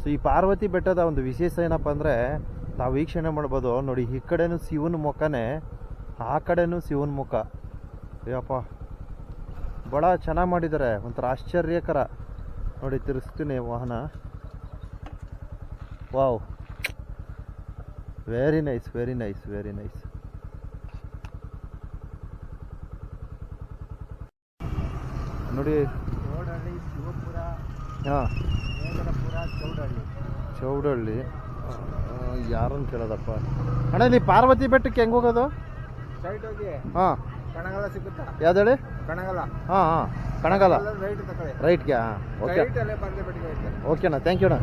So ಈ ಪಾರ್ವತಿ ಬೆಟ್ಟದ ಒಂದು ವಿಶೇಷ ಏನಪ್ಪ ಅಂದರೆ, ನಾವು ವೀಕ್ಷಣೆ ಮಾಡ್ಬೋದು. ನೋಡಿ, ಈ ಕಡೆನೂ ಶಿವನ ಮುಖನೇ, ಆ ಕಡೆನೂ ಶಿವನ ಮುಖ. ಅಯ್ಯಪ್ಪ. ಭಾಳ ಚೆನ್ನಾಗಿ ಮಾಡಿದ್ದಾರೆ. ಒಂಥರ ಆಶ್ಚರ್ಯಕರ. ನೋಡಿ, ತಿರ್ಸ್ತೀನಿ ವಾಹನ. Wow. Very nice very nice very nice ನೋಡಿ ಹಾಂ. ಚೌಡಳ್ಳಿ. ಯಾರನ್ನು ಕೇಳೋದಪ್ಪ? ಅಣ್ಣ ಇಲ್ಲಿ ಪಾರ್ವತಿ ಬೆಟ್ಟಕ್ಕೆ ಹೆಂಗೆ ಹೋಗೋದು? ಸೈಟ್ ಹೋಗಿ. ಹಾಂ. ಕಣಗಲ ಸಿಗುತ್ತಾ ಯಾವ್ದು ಹೇಳಿ ಕಣಗಲ. ಹಾಂ ಹಾಂ. ಕಣಗಲ. ರೈಟ್ ತಗೊಳ್ಳಿ. ರೈಟ್ಗೆ ಹಾಂ ಓಕೆ. ಓಕೆನಾ ಥ್ಯಾಂಕ್ ಯು ಅಣ್ಣ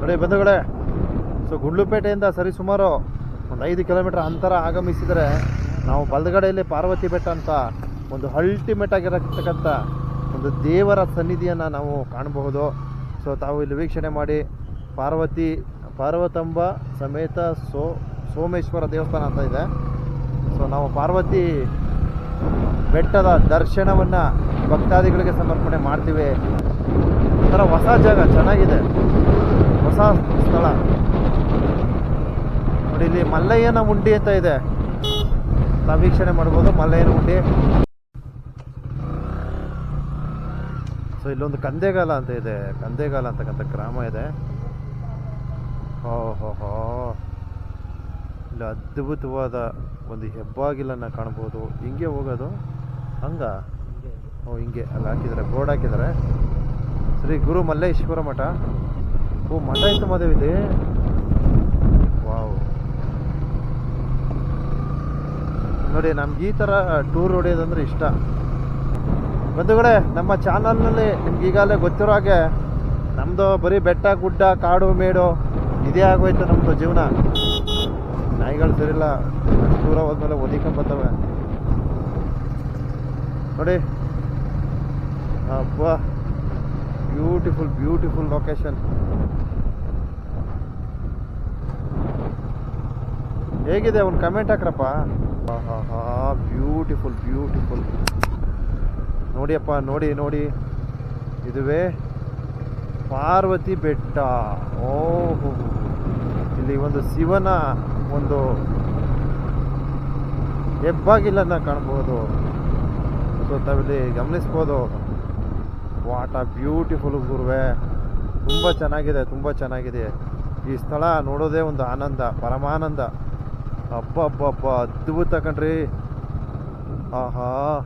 ನೋಡಿ ಬಂಧುಗಳೇ ಸೊ ಗುಂಡ್ಲುಪೇಟೆಯಿಂದ ಸರಿ ಸುಮಾರು ಒಂದು ಐದು ಕಿಲೋಮೀಟರ್ ಅಂತರ ಆಗಮಿಸಿದರೆ ನಾವು ಬಲಗಡೆಯಲ್ಲಿ ಪಾರ್ವತಿ ಬೆಟ್ಟ ಅಂತ ಒಂದು ಅಲ್ಟಿಮೇಟ್ ಆಗಿರತಕ್ಕಂಥ ಒಂದು ದೇವರ ಸನ್ನಿಧಿಯನ್ನು ನಾವು ಕಾಣಬಹುದು. ಸೊ ತಾವು ಇಲ್ಲಿ ವೀಕ್ಷಣೆ ಮಾಡಿ ಪಾರ್ವತಿ, ಪಾರ್ವತಂಬ ಸಮೇತ ಸೋ, ಸೋಮೇಶ್ವರ ದೇವಸ್ಥಾನ ಅಂತ ಇದೆ. ಸೊ ನಾವು ಪಾರ್ವತಿ ಬೆಟ್ಟದ ದರ್ಶನವನ್ನು ಭಕ್ತಾದಿಗಳಿಗೆ ಸಮರ್ಪಣೆ ಮಾಡ್ತೀವಿ. ಒಂಥರ ಹೊಸ ಜಾಗ, ಚೆನ್ನಾಗಿದೆ. ಹೊಸ ಸ್ಥಳ. ನೋಡಿ, ಇಲ್ಲಿ ಮಲ್ಲಯ್ಯನ ಉಂಡಿ ಅಂತ ಇದೆ. ನಾವು ವೀಕ್ಷಣೆ ಮಾಡ್ಬೋದು ಮಲ್ಲಯ್ಯನ ಉಂಡಿ ಸೊ ಇಲ್ಲೊಂದು ಕಂದೆಗಾಲ ಅಂತ ಇದೆ. ಕಂದೆಗಾಲ ಅಂತಕ್ಕಂಥ ಗ್ರಾಮ ಇದೆ. ಓಹೋಹೋ ಇಲ್ಲಿ, ಅದ್ಭುತವಾದ ಒಂದು ಹೆಬ್ಬಾಗಿಲನ್ನು ಕಾಣ್ಬೋದು. ಹಿಂಗೆ ಹೋಗೋದು? ಹಂಗ? ಓ, ಹಿಂಗೆ. ಅಲ್ಲಿ ಹಾಕಿದ್ದಾರೆ, ಬೋರ್ಡ್ ಹಾಕಿದ್ದಾರೆ. ಶ್ರೀ ಗುರು ಮಲ್ಲೇಶ್ವರ ಮಠ. ಓ, ಮಠ ಇತ್ತು ಮದುವೆ ವಾವ್. ನೋಡಿ, ನಮ್ಗೆ ಈ ಥರ ಟೂರ್ ಹೊಡೆಯೋದಂದ್ರೆ ಇಷ್ಟ. ಬಂಧುಗಳೇ, ನಮ್ಮ ಚಾನಲ್ನಲ್ಲಿ ನಿಮ್ಗೆ ಈಗಾಗಲೇ ಗೊತ್ತಿರೋ ಹಾಗೆ ನಮ್ಮದು ಬರೀ ಬೆಟ್ಟ, ಗುಡ್ಡ, ಕಾಡು, ಮೇಡು ಇದೇ ಆಗೋಯ್ತು ನಮ್ಮದು ಜೀವನ. ನಾಯಿಗಳು ಸರಿಲ್ಲ ದೂರ ಹೋದ್ಮೇಲೆ ಒದಿಕೊಂಬತ್ತವೆ ನೋಡಿ ಅಬ್ಬಾ ಬ್ಯೂಟಿಫುಲ್ ಬ್ಯೂಟಿಫುಲ್ ಲೊಕೇಶನ್ ಹೇಗಿದೆ, ಒಂದು ಕಮೆಂಟ್ ಹಾಕ್ರಪ್ಪ? ಹಾ ಬ್ಯೂಟಿಫುಲ್ ಬ್ಯೂಟಿಫುಲ್ ನೋಡಿಯಪ್ಪ, ನೋಡಿ ನೋಡಿ. ಇದುವೇ ಪಾರ್ವತಿ ಬೆಟ್ಟ. ಓಹೋ. ಇಲ್ಲಿ ಒಂದು ಶಿವನ ಒಂದು ಹೆಬ್ಬಾಗಿಲನ್ನು ಕಾಣ್ಬೋದು. ಸೊ ತಾವಿಲ್ಲಿ ಗಮನಿಸ್ಬೋದು. ವಾಟ ಬ್ಯೂಟಿಫುಲ್ ಗುರುವೆ. ತುಂಬ ಚೆನ್ನಾಗಿದೆ ತುಂಬ ಚೆನ್ನಾಗಿದೆ. ಈ ಸ್ಥಳ ನೋಡೋದೇ ಒಂದು ಆನಂದ, ಪರಮಾನಂದ. ಹಬ್ಬ ಹಬ್ಬ ಹಬ್ಬ ಅದ್ಭುತ ಕಣ್ರಿ. ಆಹಾ.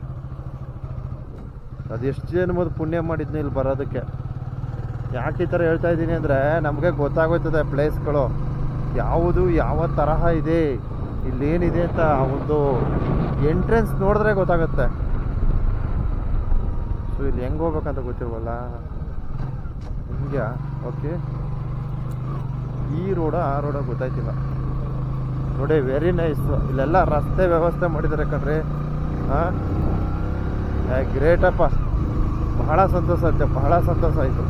ಅದೆಷ್ಟು ಜನ್ಮದ ಪುಣ್ಯ ಮಾಡಿದ್ನಿ ಇಲ್ಲಿ ಬರೋದಕ್ಕೆ. ಯಾಕೆ ಈ ಥರ ಹೇಳ್ತಾ ಇದ್ದೀನಿ ಅಂದರೆ ನಮಗೆ ಗೊತ್ತಾಗೋಯ್ತದೆ ಪ್ಲೇಸ್ಗಳು. ಯಾವುದು, ಯಾವ ತರಹ ಇದೆ, ಇಲ್ಲೇನಿದೆ ಅಂತ ಒಂದು ಎಂಟ್ರೆನ್ಸ್ ನೋಡಿದ್ರೆ ಗೊತ್ತಾಗುತ್ತೆ. ಸೊ ಇಲ್ಲಿ ಹೆಂಗೆ ಹೋಗ್ಬೇಕಂತ ಗೊತ್ತಿಲ್ವಲ್ಲ ಹಿಂಗೆ ಓಕೆ ಈ ರೋಡ ಆ ರೋಡ ಗೊತ್ತಾಯ್ತಿಲ್ಲ. ನೋಡಿ ವೆರಿ ನೈಸ್ ಇಲ್ಲೆಲ್ಲ ರಸ್ತೆ ವ್ಯವಸ್ಥೆ ಮಾಡಿದ್ದಾರೆ ಕಣ್ರಿ. ಹಾಂ ಗ್ರೇಟ್ ಅಪ್ಪ ಬಹಳ ಸಂತೋಷ ಆಯ್ತು ಬಹಳ ಸಂತೋಷ ಆಯಿತು.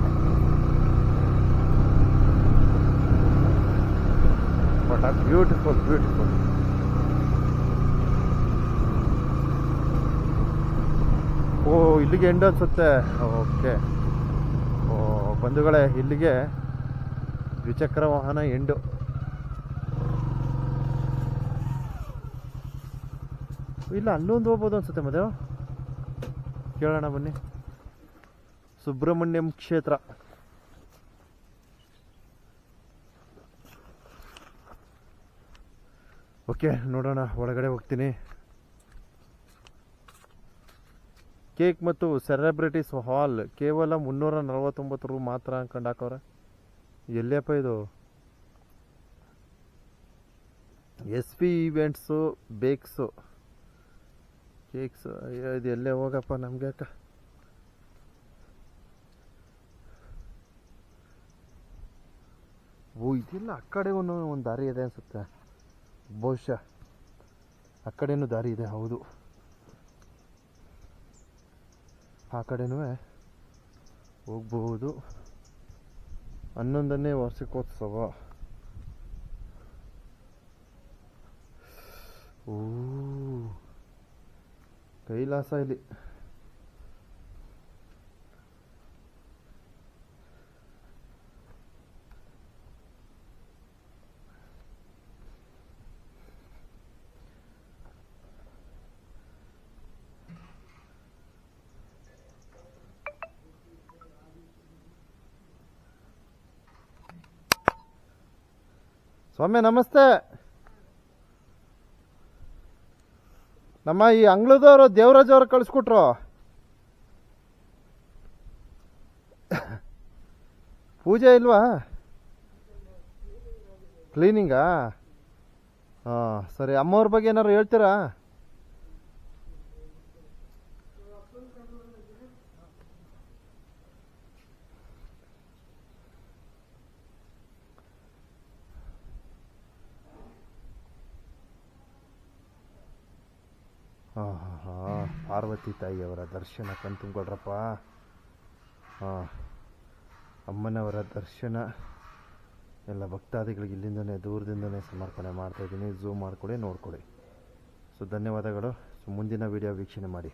ಬಟ್ ಬ್ಯೂಟಿಫುಲ್ ಬ್ಯೂಟಿಫುಲ್ ಓ, ಇಲ್ಲಿಗೆ ಎಂಡ್ ಅನ್ಸುತ್ತೆ. ಓಕೆ. ಓ, ಬಂಧುಗಳೇ, ಇಲ್ಲಿಗೆ ದ್ವಿಚಕ್ರ ವಾಹನ ಎಂಡು ಇಲ್ಲ, ಅಲ್ಲೊಂದು ಹೋಗ್ಬೋದು ಅನ್ಸುತ್ತೆ ಮದೇವ್ ಕೇಳೋಣ ಬನ್ನಿ. ಸುಬ್ರಹ್ಮಣ್ಯಂ ಕ್ಷೇತ್ರ. ಓಕೆ, ನೋಡೋಣ, ಒಳಗಡೆ ಹೋಗ್ತೀನಿ. ಕೇಕ್ ಮತ್ತು ಸೆಲೆಬ್ರಿಟೀಸ್ ಹಾಲ್ ಕೇವಲ ಮುನ್ನೂರ ನಲವತ್ತೊಂಬತ್ತು ರೂ ಮಾತ್ರ ಅನ್ಕೊಂಡು ಹಾಕವ್ರೆ. ಎಲ್ಲಿಯಪ್ಪ ಇದು? S P events bakes. Cakes. ಇದು ಎಲ್ಲೇ ಹೋಗಪ್ಪ ನಮಗೆ ಅಕ್ಕ. ಓ, ಇದೆಲ್ಲ ಆ ಕಡೆ ಒಂದು ಒಂದು ದಾರಿ ಇದೆ ಅನಿಸುತ್ತೆ. ಬಹುಶಃ ಆ ಕಡೆನೂ ದಾರಿ ಇದೆ, ಹೌದು. ಆ ಕಡೆನೂ ಹೋಗ್ಬಹುದು. ಹನ್ನೊಂದನೇ ವಾರ್ಷಿಕೋತ್ಸವ. Cari lah saya balik Suami. Namaste. ನಮ್ಮ ಈ ಅಂಗ್ಳದವರು ದೇವರಾಜ್ ಅವ್ರು ಕಳಿಸ್ಕೊಟ್ರು. ಪೂಜೆ ಇಲ್ವಾ? ಕ್ಲೀನಿಂಗಾ ಹಾಂ, ಸರಿ. ಅಮ್ಮವ್ರ ಬಗ್ಗೆ ಏನಾದ್ರು ಹೇಳ್ತೀರಾ? ಹಾಂ ಹಾಂ ಹಾಂ. ಪಾರ್ವತಿ ತಾಯಿಯವರ ದರ್ಶನ ಕಣ್ತುಂಬಿಕೊಳ್ರಪ್ಪ ಹಾಂ. ಅಮ್ಮನವರ ದರ್ಶನ. ಎಲ್ಲ ಭಕ್ತಾದಿಗಳಿಗೆ ಇಲ್ಲಿಂದನೇ, ದೂರದಿಂದನೇ ಸಮರ್ಪಣೆ ಮಾಡ್ತಾಯಿದ್ದೀನಿ ಝೂಮ್ ಮಾಡಿಕೊಡಿ, ನೋಡಿಕೊಡಿ. ಸೊ ಧನ್ಯವಾದಗಳು. ಸೊ ಮುಂದಿನ ವಿಡಿಯೋ ವೀಕ್ಷಣೆ ಮಾಡಿ.